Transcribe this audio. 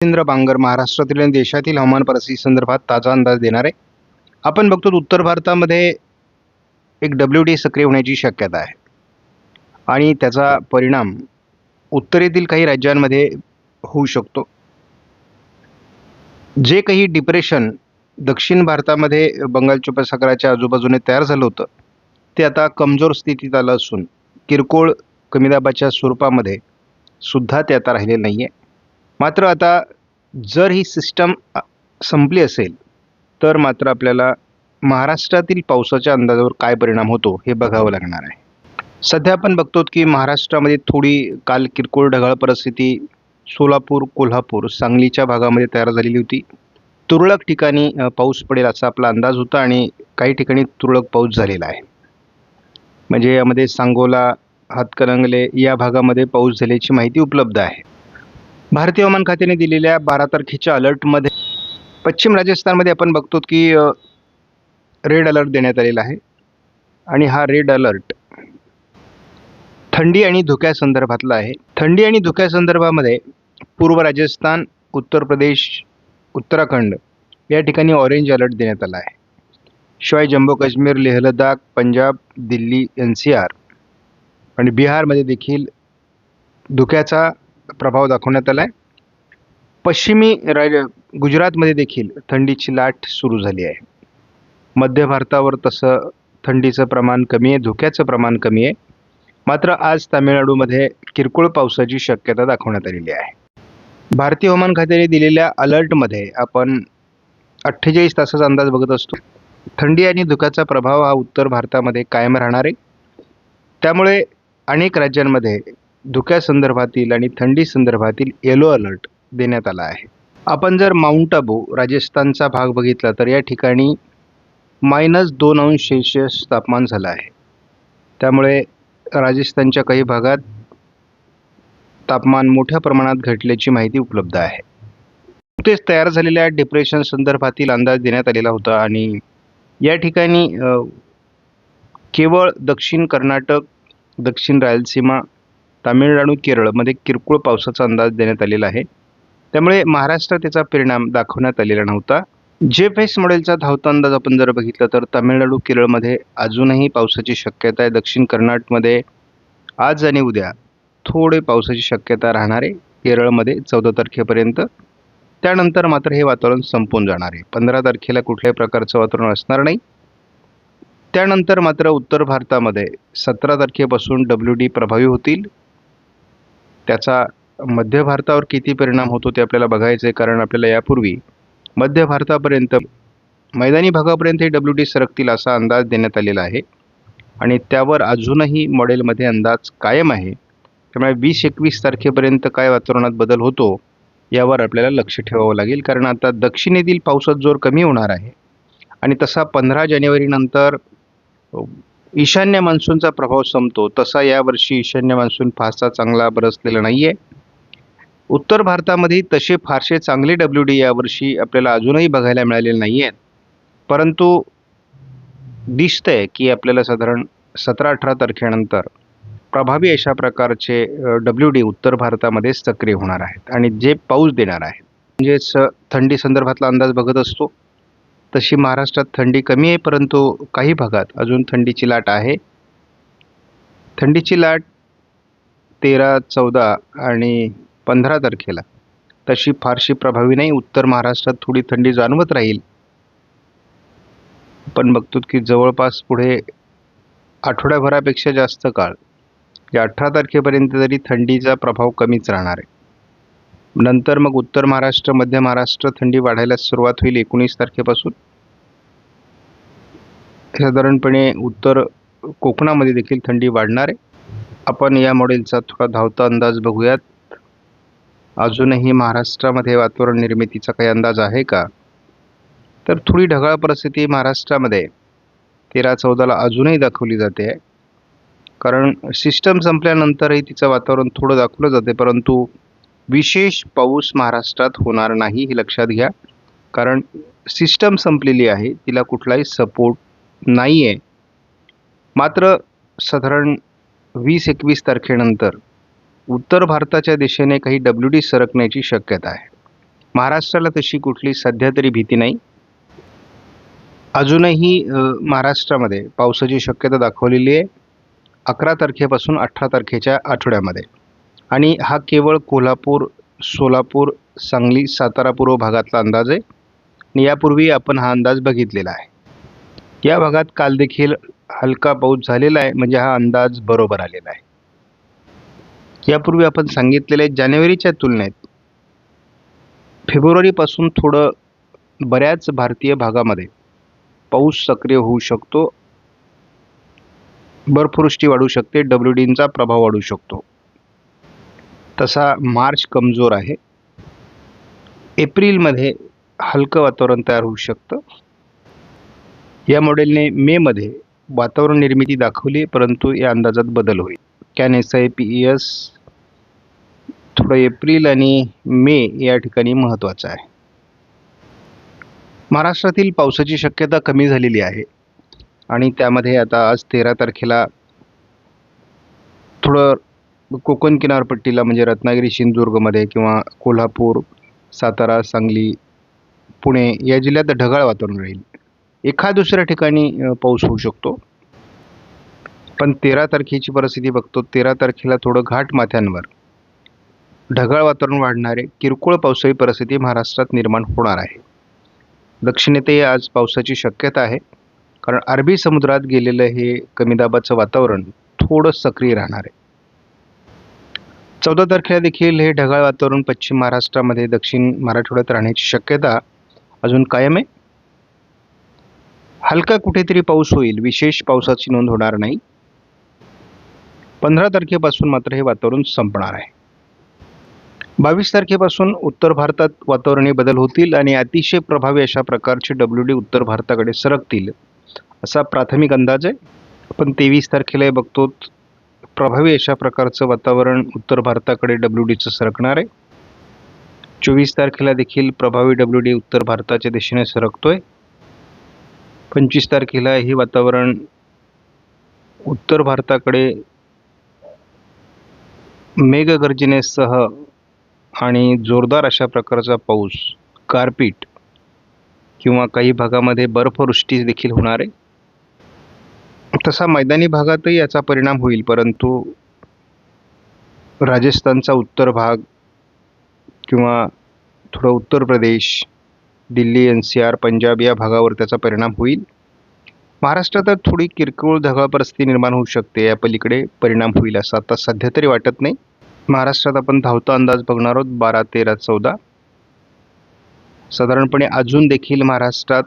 रवींद्र बांगर महाराष्ट्रातील आणि देशातील हवामान परिस्थिती संदर्भात ताजा अंदाज देणार. आहे आपण बघतो उत्तर भारतामध्ये एक डब्ल्यू डी सक्रिय होण्याची शक्यता आहे. आणि त्याचा परिणाम उत्तरेतील काही राज्यांमध्ये होऊ शकतो. जे काही डिप्रेशन दक्षिण भारतामध्ये बंगालच्या उपसागराच्या आजूबाजूने तयार झालं होतं ते आता कमजोर स्थितीत आलं असून किरकोळ कमी दाबाच्या स्वरूपामध्ये सुद्धा ते आता राहिलेलं नाही आहे मात्र आता जर ही सिस्टम संपली असेल तर मात्र आपल्याला महाराष्ट्रातील पावसाच्या अंदाजावर काय परिणाम होतो हे बघावं लागणार आहे. सध्या आपण बघतो की महाराष्ट्रामध्ये थोडी काल किरकोळ ढगाळ परिस्थिती सोलापूर कोल्हापूर सांगलीच्या भागामध्ये तयार झालेली होती. तुरळक ठिकाणी पाऊस पडेल असा आपला अंदाज होता आणि काही ठिकाणी तुरळक पाऊस झालेला आहे. म्हणजे यामध्ये सांगोला हातकणंगले या भागामध्ये पाऊस झाल्याची माहिती उपलब्ध आहे. भारतीय हवामान खात्याने दिलेल्या बारा तारखेच्या अलर्टमध्ये पश्चिम राजस्थानमध्ये आपण बघतो की रेड अलर्ट देण्यात आलेला आहे. आणि हा रेड अलर्ट थंडी आणि धुक्यासंदर्भातला आहे. थंडी आणि धुक्यासंदर्भामध्ये पूर्व राजस्थान उत्तर प्रदेश उत्तराखंड या ठिकाणी ऑरेंज अलर्ट देण्यात आला आहे. शिवाय Jammu Kashmir Leh Ladakh Punjab Delhi N C R आणि बिहारमध्ये देखील धुक्याचा प्रभाव दाखवण्यात आला आहे पश्चिमी राज गुजरातमध्ये देखील थंडीची लाट सुरू झाली आहे. मध्य भारतावर तसं थंडीचं प्रमाण कमी आहे धुक्याचं प्रमाण कमी आहे. मात्र आज तामिळनाडूमध्ये किरकोळ पावसाची शक्यता दाखवण्यात आलेली आहे. भारतीय हवामान खात्याने दिलेल्या अलर्टमध्ये आपण अठ्ठेचाळीस तासाचा अंदाज बघत असतो. थंडी आणि धुक्याचा प्रभाव हा उत्तर भारतामध्ये कायम राहणार आहे. त्यामुळे अनेक राज्यांमध्ये धुक्यासंदर्भातील आणि थंडी संदर्भातील येलो अलर्ट देण्यात आला आहे. आपण जर माउंट आबू राजस्थानचा भाग बघितला तर या ठिकाणी मायनस दोन अंश सेल्सिअस तापमान झालं आहे. त्यामुळे राजस्थानच्या काही भागात तापमान मोठ्या प्रमाणात घटल्याची माहिती उपलब्ध आहे. नुकतेच तयार झालेल्या डिप्रेशन संदर्भातील अंदाज देण्यात आलेला होता आणि या ठिकाणी केवळ दक्षिण कर्नाटक दक्षिण रायलसीमा तामिळनाडू केरळमध्ये किरकोळ पावसाचा अंदाज देण्यात आलेला आहे. त्यामुळे महाराष्ट्रात त्याचा परिणाम दाखवण्यात आलेला नव्हता. जे फेस मॉडेलचा धावता अंदाज आपण जर बघितला तर तामिळनाडू केरळमध्ये अजूनही पावसाची शक्यता आहे. दक्षिण कर्नाटकमध्ये आज आणि उद्या थोडे पावसाची शक्यता राहणार आहे. केरळमध्ये चौदा तारखेपर्यंत. त्यानंतर मात्र हे वातावरण संपून जाणार आहे. पंधरा तारखेला कुठल्याही प्रकारचं वातावरण असणार नाही. त्यानंतर मात्र उत्तर भारतामध्ये सतरा तारखेपासून डब्ल्यू डी प्रभावी होतील. त्याचा मध्य भारतावर किती परिणाम होतो ते आपल्याला बघायचं आहे कारण आपल्याला यापूर्वी मध्य भारतापर्यंत मैदानी भागापर्यंत हे डब्ल्यू डी सरकतील असा अंदाज देण्यात आलेला आहे. आणि त्यावर अजूनही मॉडेलमध्ये अंदाज कायम आहे. त्यामुळे वीस एकवीस तारखेपर्यंत काय वातावरणात बदल होतो यावर आपल्याला लक्ष ठेवावं लागेल. कारण आता दक्षिणेतील पावसात जोर कमी होणार आहे. आणि तसा पंधरा जानेवारीनंतर ईशान्य मान्सूनचा प्रभाव संपतो. तसा यावर्षी ईशान्य मान्सून फारसा चांगला बरसलेला नाही आहे उत्तर भारतामध्ये तसे फारसे चांगले डब्ल्यू डी यावर्षी आपल्याला अजूनही बघायला मिळालेले नाही आहेत परंतु दिसतंय की आपल्याला साधारण सतरा अठरा तारखेनंतर प्रभावी अशा प्रकारचे डब्ल्यू डी उत्तर भारतामध्ये सक्रिय होणार आहेत आणि जे पाऊस देणार आहेत. म्हणजेच थंडी संदर्भातला अंदाज बघत असतो. तशी महाराष्ट्रात थंडी कमी आहे परंतु काही भागात अजून थंडीची लाट आहे. थंडीची लाट तेरा चौदा आणि पंधरा तारखेला. तशी फारशी प्रभावी नाही. उत्तर महाराष्ट्रात थोडी थंडी जाणवत राहील. पण बघतो की जवळपास पुढे आठवड्याभरापेक्षा जास्त काळ. या अठरा तारखेपर्यंत तरी थंडीचा प्रभाव कमीच राहणार आहे. नंतर मग उत्तर महाराष्ट्र मध्य महाराष्ट्र थंडी वाढायला सुरुवात होईल एकोणीस तारखेपासून. साधारणपणे उत्तर कोकणामध्ये देखील थंडी वाढणार आहे. आपण या मॉडेलचा थोडा धावता अंदाज बघूयात. अजूनही महाराष्ट्रामध्ये वातावरण निर्मितीचा काही अंदाज आहे का? तर थोडी ढगाळ परिस्थिती महाराष्ट्रामध्ये तेरा चौदाला अजूनही दाखवली जाते आहे. कारण सिस्टम संपल्यानंतरही तिचं वातावरण थोडं दाखवलं जाते परंतु विशेष पाऊस महाराष्ट्रात होणार नाही हे लक्षात घ्या. कारण सिस्टम संपलेली आहे तिला कुठलाही सपोर्ट नाही आहे मात्र साधारण वीस एकवीस तारखेनंतर उत्तर भारताच्या दिशेने काही डब्ल्यू डी सरकण्याची शक्यता आहे. महाराष्ट्राला तशी कुठली सध्या तरी भीती नाही. अजूनही महाराष्ट्रामध्ये पावसाची शक्यता दाखवलेली आहे. अकरा तारखेपासून अठरा तारखेच्या आठवड्यामध्ये. आणि हा केवळ कोल्हापूर सोलापूर सांगली सातारा पूर्व भागातला अंदाज आहे. आणि यापूर्वी आपण हा अंदाज बघितलेला आहे. या भागात काल देखील हलका पाऊस झालेला आहे म्हणजे हा अंदाज बरोबर आलेला आहे. यापूर्वी आपण सांगितलेलं आहे जानेवारीच्या तुलनेत फेब्रुवारीपासून थोडं बऱ्याच भारतीय भागामध्ये पाऊस सक्रिय होऊ शकतो. बर्फवृष्टी वाढू शकते डब्ल्यू डीनचा प्रभाव वाढू शकतो. तसा मार्च कमजोर आहे. एप्रिलमध्ये हलकं वातावरण तयार होऊ शकतं. या मॉडेलने मेमध्ये वातावरण निर्मिती दाखवली परंतु या अंदाजात बदल होईल. Can S I P E S थोडं एप्रिल आणि मे या ठिकाणी महत्त्वाचं आहे. महाराष्ट्रातील पावसाची शक्यता कमी झालेली आहे आणि त्यामध्ये आता आज तेरा तारखेला थोडं कोकण किनारपट्टीला म्हणजे रत्नागिरी सिंधुदुर्गमध्ये किंवा कोल्हापूर सातारा सांगली पुणे या जिल्ह्यात ढगाळ वातावरण राहील. एखाद दुसऱ्या ठिकाणी पाऊस होऊ शकतो. पण तेरा तारखेची परिस्थिती बघतो तेरा तारखेला थोडं घाट माथ्यांवर. ढगाळ वातावरण वाढणारे किरकोळ पावसाळी परिस्थिती महाराष्ट्रात निर्माण होणार आहे. दक्षिणेतही आज पावसाची शक्यता आहे. कारण अरबी समुद्रात गेलेलं हे कमी दाबाचं वातावरण थोडं सक्रिय राहणार आहे. चौदा तारखेला देखील हे ढगाळ वातावरण पश्चिम महाराष्ट्रामध्ये दक्षिण मराठवाड्यात राहण्याची शक्यता अजून कायम आहे. हलका कुठेतरी पाऊस होईल विशेष पावसाची नोंद होणार नाही. पंधरा तारखेपासून मात्र हे वातावरण संपणार आहे. बावीस तारखेपासून उत्तर भारतात वातावरणीय बदल होतील आणि अतिशय प्रभावी अशा प्रकारचे डब्ल्यू डी उत्तर भारताकडे सरकतील असा प्राथमिक अंदाज आहे. आपण तेवीस तारखेला हे बघतो प्रभावी अशा प्रकारचं वातावरण उत्तर भारताकडे डब्ल्यू डीचं सरकणार आहे. चोवीस तारखेला देखील प्रभावी डब्ल्यू डी उत्तर भारताच्या दिशेने सरकतो आहे पंचवीस तारखेला हे वातावरण उत्तर भारताकडे मेघगर्जनेसह आणि जोरदार अशा प्रकारचा पाऊस गारपीट किंवा काही भागामध्ये बर्फवृष्टी देखील होणार आहे. तसा मैदानी भागातही याचा परिणाम होईल परंतु राजस्थानचा उत्तर भाग किंवा थोडं Uttar Pradesh Delhi N C R Punjab या भागावर त्याचा परिणाम होईल. महाराष्ट्रात थोडी किरकोळ ढगाळ परिस्थिती निर्माण होऊ शकते या पलीकडे परिणाम होईल असं आता सध्या तरी वाटत नाही. महाराष्ट्रात आपण धावता अंदाज बघणार आहोत बारा तेरा चौदा. साधारणपणे अजून देखील महाराष्ट्रात